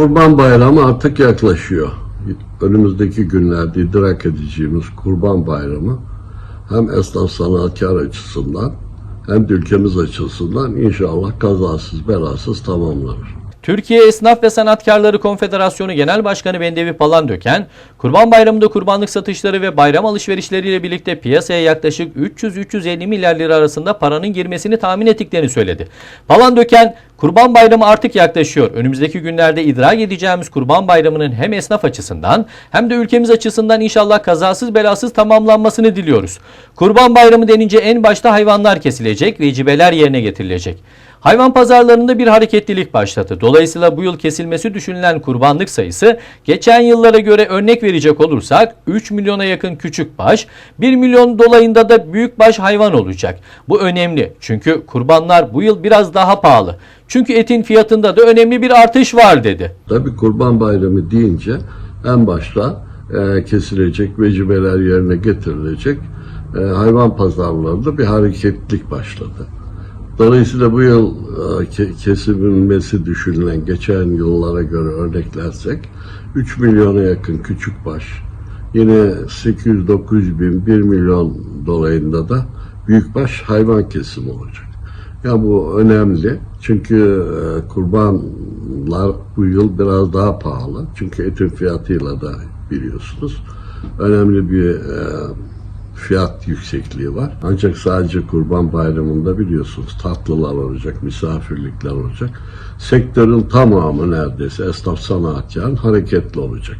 Kurban Bayramı artık yaklaşıyor. Önümüzdeki günlerde idrak edeceğimiz Kurban Bayramı hem esnaf sanatkar açısından hem de ülkemiz açısından inşallah kazasız belasız tamamlanır. Türkiye Esnaf ve Sanatkarları Konfederasyonu Genel Başkanı Bendevi Palandöken, Kurban Bayramı'nda kurbanlık satışları ve bayram alışverişleriyle birlikte piyasaya yaklaşık 300-350 milyar lira arasında paranın girmesini tahmin ettiklerini söyledi. Palandöken, Kurban Bayramı artık yaklaşıyor. Önümüzdeki günlerde idrak edeceğimiz Kurban Bayramı'nın hem esnaf açısından hem de ülkemiz açısından inşallah kazasız belasız tamamlanmasını diliyoruz. Kurban Bayramı denince en başta hayvanlar kesilecek, vecibeler yerine getirilecek. Hayvan pazarlarında bir hareketlilik başladı. Dolayısıyla bu yıl kesilmesi düşünülen kurbanlık sayısı geçen yıllara göre örnek verecek olursak 3 milyona yakın küçük baş, 1 milyon dolayında da büyük baş hayvan olacak. Bu önemli çünkü kurbanlar bu yıl biraz daha pahalı. Çünkü etin fiyatında da önemli bir artış var dedi. Tabi Kurban Bayramı deyince en başta e, kesilecek, vecibeler yerine getirilecek e, hayvan pazarlarında bir hareketlilik başladı. Dolayısıyla bu yıl e, ke- kesilmesi düşünülen geçen yıllara göre örneklersek 3 milyona yakın küçük baş, yine 800-900 bin 1 milyon dolayında da büyükbaş hayvan kesimi olacak. Ya bu önemli çünkü e, kurbanlar bu yıl biraz daha pahalı. Çünkü etin fiyatıyla da biliyorsunuz önemli bir e, fiyat yüksekliği var. Ancak sadece kurban bayramında biliyorsunuz tatlılar olacak, misafirlikler olacak. Sektörün tamamı neredeyse esnaf sanatkarın hareketli olacak.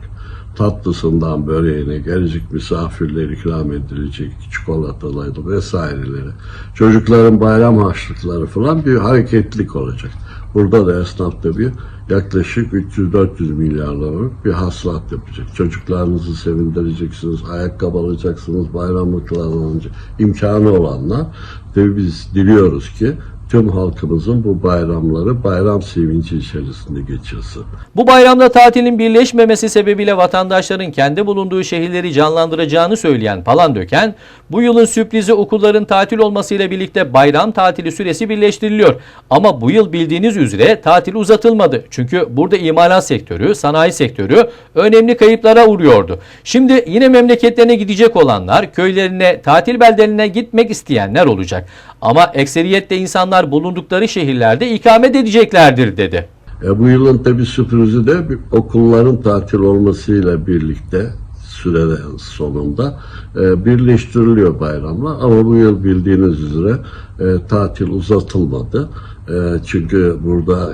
Tatlısından böreğine gelecek misafirler ikram edilecek, çikolataları vesaireleri. Çocukların bayram harçlıkları falan bir hareketlilik olacak. Burada da esnafta bir yaklaşık 300-400 milyar liralık bir hasılat yapacak. Çocuklarınızı sevindireceksiniz, ayakkabı alacaksınız, bayramlıklar alınca imkanı olanlar. Tabii biz diliyoruz ki tüm halkımızın bu bayramları bayram sevinci içerisinde geçirsin. Bu bayramda tatilin birleşmemesi sebebiyle vatandaşların kendi bulunduğu şehirleri canlandıracağını söyleyen Palandöken, bu yılın sürprizi okulların tatil olmasıyla birlikte bayram tatili süresi birleştiriliyor. Ama bu yıl bildiğiniz üzere tatil uzatılmadı. Çünkü burada imalat sektörü, sanayi sektörü önemli kayıplara uğruyordu. Şimdi yine memleketlerine gidecek olanlar, köylerine, tatil beldelerine gitmek isteyenler olacak. Ama ekseriyetle insanlar bulundukları şehirlerde ikamet edeceklerdir dedi. E, bu yılın tabi sürprizi de okulların tatil olmasıyla birlikte süre sonunda e, birleştiriliyor bayramlar. Ama bu yıl bildiğiniz üzere e, tatil uzatılmadı. E, çünkü burada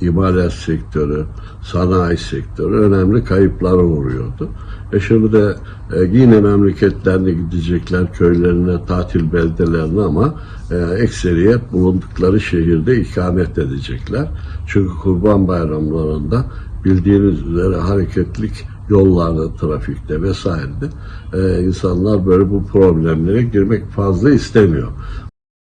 imalat sektörü, sanayi sektörü önemli kayıplara uğruyordu. E şimdi de e, yine memleketlerine gidecekler, köylerine, tatil beldelerine ama e, ekseriyet bulundukları şehirde ikamet edecekler. Çünkü kurban bayramlarında bildiğiniz üzere hareketlik yollarda, trafikte vesairede e, insanlar böyle bu problemlere girmek fazla istemiyor.